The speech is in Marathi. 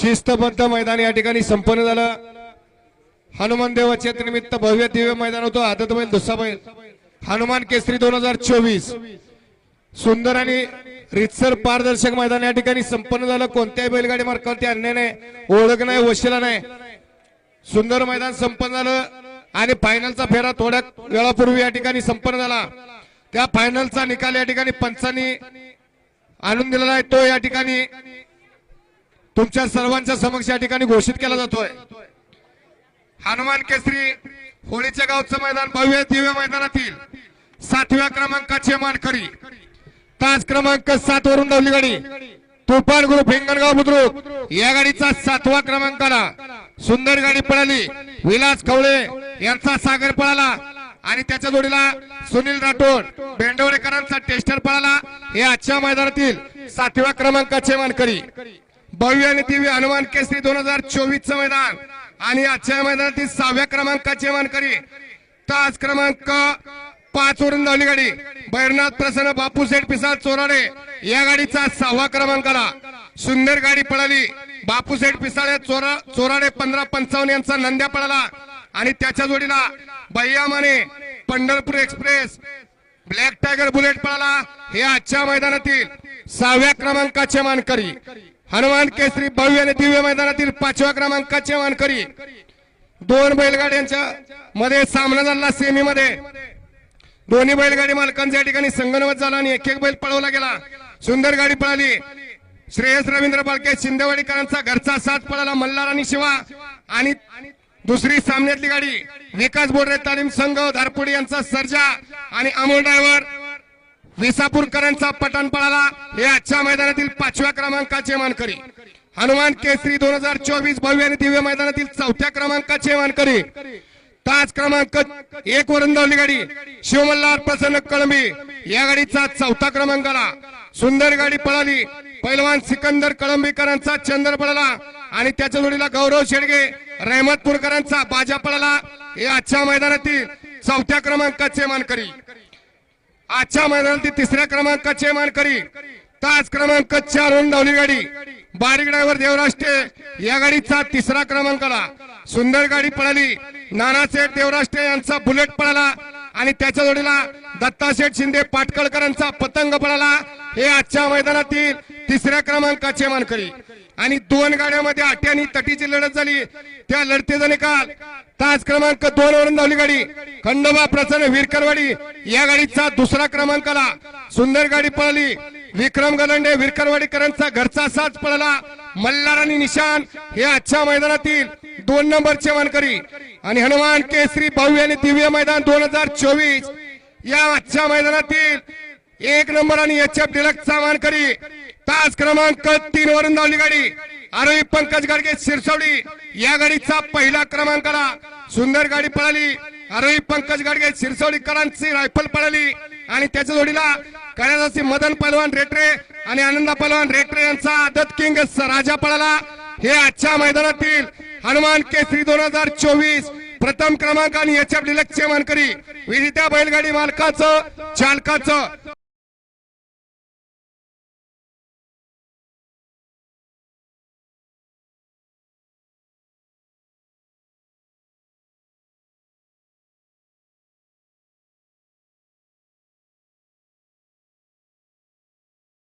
शिस्तबद्ध मैदान या ठिकाणी संपन्न झालं. हनुमान देवाच्या निमित्त भव्य दिव्य मैदान होतं. आदत बैल दुसरा बैल. हनुमान केसरी दोन हजार चोवीस. सुंदर आणि रितसर पारदर्शक मैदान या ठिकाणी संपन्न झालं. कोणत्याही बैलगाडी मार्गावरती अन्याय नाही. ओळख नाही वशिला नाही. सुंदर मैदान संपन्न झालं. आणि फायनलचा फेरा थोड्या वेळापूर्वी या ठिकाणी संपन्न झाला. त्या फायनलचा निकाल या ठिकाणी पंचांनी आणून दिलेला आहे. तो या ठिकाणी तुमच्या सर्वांच्या समक्ष या ठिकाणी घोषित केला जातोय. हनुमान केसरी होळीच्या गावचं मैदान भव्य दिव्य मैदानातील सातव्या क्रमांकाचे मानकरी. तास क्रमांक सात वरून धावली गाडी तुफान ग्रुप हिंगणगाव बुद्रुक. या गाडीचा सातवा क्रमांकाला सुंदर गाडी पळाली. विलास कवळे यांचा सागर पळाला आणि त्याच्या जोडीला सुनील राठोड बेंडवडेकरांचा टेस्टर पळाला. हे आजच्या मैदानातील सातव्या क्रमांकाचे मानकरी. भव्य आणि दिव्य हनुमान केसरी दोन हजार चोवीस च मैदान. आणि आजच्या मैदानातील सहाव्या क्रमांकाचे मानकरी. तास क्रमांक पाच वरून धावली गाडी. बैरनाथ प्रसन्न बापू सेठ पिसाळ चोराडे या गाडीचा सहावा क्रमांकाला. सुंदर गाडी पळाली. बापू सेठ पिसाळे चोरा चोराडे पंधरा पंचावन्न यांचा नंद्या पळाला. आणि त्याच्या जोडीला Bhaiya Mane Pandharpur Express Black Tiger Bullet पळाला. हे आजच्या मैदानातील सहाव्या क्रमांकाचे मानकरी. हनुमान केसरी भव्य आणि दिव्य मैदानातील पाचव्या क्रमांकाचे मानकरी दोन बैलगाड्यांच्या मध्ये सामना झाला सेमी मध्ये. दोन्ही बैलगाडी मालकांच्या या ठिकाणी संगणवत झाला आणि एक एक बैल पळवला गेला. सुंदर गाडी पळाली. श्रेयस रवींद्र बालके शिंदेवाडीकरांचा घरचा साथ पळाला मल्हार आणि शिवा. आणि दुसरी सामन्यातली गाडी विकास बोर्डे तालीम संघ धारपुडी यांचा सर्जा आणि अमोल ड्रायव्हर विसापूरकरांचा पठाण पळाला. हे आजच्या मैदानातील पाचव्या क्रमांकाचे मानकरी. हनुमान केसरी दोन हजार चोवीस भव्य आणि दिव्य मैदानातील चौथ्या क्रमांकाचे मानकरी. ताज क्रमांक एक वरून धावली गाडी. शिवमल्हार प्रसन्न कळंबी. या गाडीचा चौथा क्रमांक आला. सुंदर गाडी पळाली. पैलवान सिकंदर कळंबीकरांचा चंद्र पळाला. आणि त्याच्या जोडीला गौरव शेडगे रहमतपूरकरांचा बाजा पळाला. हे आजच्या मैदानातील चौथ्या क्रमांकाचे मानकरी. आजच्या मैदानातील तिसऱ्या क्रमांकाचे मानकरी. तास क्रमांक चार होऊन धावली गाडी. बारीक ड्रायव्हर देवराष्ट्रे या गाडीचा तिसरा क्रमांकाला सुंदर गाडी पळाली. नानासेठ देवराष्ट्रे यांचा बुलेट पळाला. आणि त्याच्या जोडीला दत्ताशेठ शिंदे पाटकळकरांचा पतंग पळाला. हे आजच्या मैदानातील तिसऱ्या क्रमांकाचे मानकरी. आणि दोन गाड्यामध्ये आट्यानी तटीची लढत झाली. त्या लढतीचा निकाल. तास क्रमांक दोन वरून धावली गाडी. खंडोबा प्रसन्न विरकरवाडी. या गाडीचा दुसरा क्रमांकाला सुंदर गाडी पळाली. विक्रम गलंडे विरकरवाडीकरांचा घरचा साथ पळाला. मल्हार आणि निशान हे आजच्या मैदानातील दोन नंबरचे मानकरी आणि हनुमान केसरी भाऊ आणि दिव्य मैदान दोन हजार चोवीस या आजच्या मैदानातील एक नंबर आणि एच एफ डिलक्सचा मानकरी तास क्रमांक तीन वरून धावली गाडी. आरोही पंकज गाडगे शिरसवडी या गाडीचा पहिला क्रमांकाला सुंदर गाडी पळाली. आरोही पंकज गाडगे शिरसवडीकरांची रायफल पळाली. आणि त्याच्या जोडीला कण्यादासी मदन पलवान रेटरे आणि आनंदा पलवान रेटरे यांचा आदत किंग राजा पळाला. हे आजच्या मैदानातील हनुमान केसरी दोन हजार चोवीस प्रथम क्रमांक आणि एच एफ डिलक्सचे मानकरी विजेत्या बैलगाडी मालकाचं चालकाचं